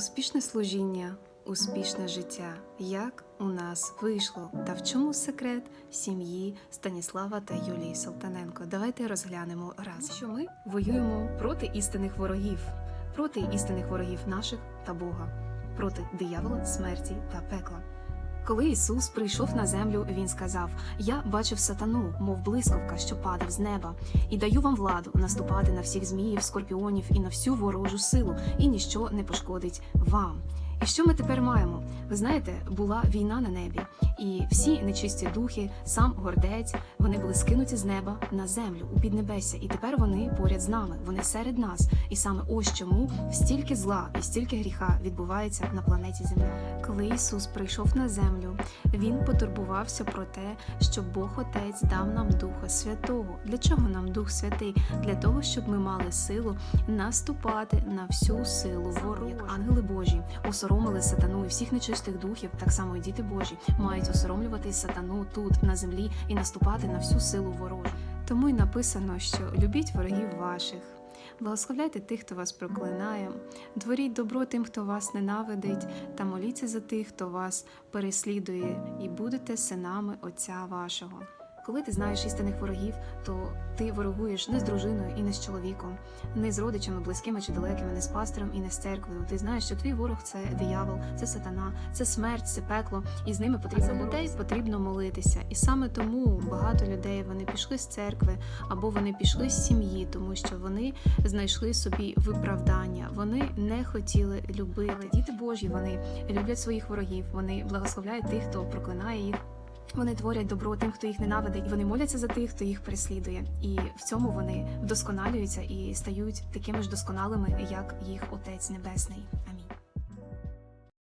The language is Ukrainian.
Успішне служіння, успішне життя. Як у нас вийшло? Та в чому секрет сім'ї Станіслава та Юлії Салтаненко? Давайте розглянемо разом. Що ми воюємо проти істинних ворогів, проти істинних ворогів наших та Бога, проти диявола, смерті та пекла. Коли Ісус прийшов на землю, Він сказав: Я бачив сатану, мов блискавка, що падав з неба, і даю вам владу наступати на всіх зміїв, скорпіонів і на всю ворожу силу, і ніщо не пошкодить вам. І що ми тепер маємо? Ви знаєте, була війна на небі, і всі нечисті духи, сам гордець, вони були скинуті з неба на землю у піднебесся, і тепер вони поряд з нами, вони серед нас. І саме ось чому стільки зла і стільки гріха відбувається на планеті Земля. Коли Ісус прийшов на землю, Він потурбувався про те, щоб Бог Отець дав нам Духа Святого. Для чого нам Дух Святий? Для того, щоб ми мали силу наступати на всю силу ворогу. Як ангели Божі осоромили сатану і всіх нечистих духів, так само і діти Божі мають осоромлювати сатану тут, на землі, і наступати на всю силу ворожу. Тому й написано, що любіть ворогів ваших. Благословляйте тих, хто вас проклинає, творіть добро тим, хто вас ненавидить, та моліться за тих, хто вас переслідує, і будете синами Отця вашого. Коли ти знаєш істинних ворогів, то ти ворогуєш не з дружиною і не з чоловіком, не з родичами, близькими чи далекими, не з пастором і не з церквою. Ти знаєш, що твій ворог це диявол, це сатана, це смерть, це пекло, і з ними потрібно за людей потрібно молитися. І саме тому багато людей вони пішли з церкви або вони пішли з сім'ї, тому що вони знайшли собі виправдання. Вони не хотіли любити. Діти Божі вони люблять своїх ворогів. Вони благословляють тих, хто проклинає їх. Вони творять добро тим, хто їх ненавидить, і вони моляться за тих, хто їх переслідує. І в цьому вони вдосконалюються і стають такими ж досконалими, як їх Отець Небесний.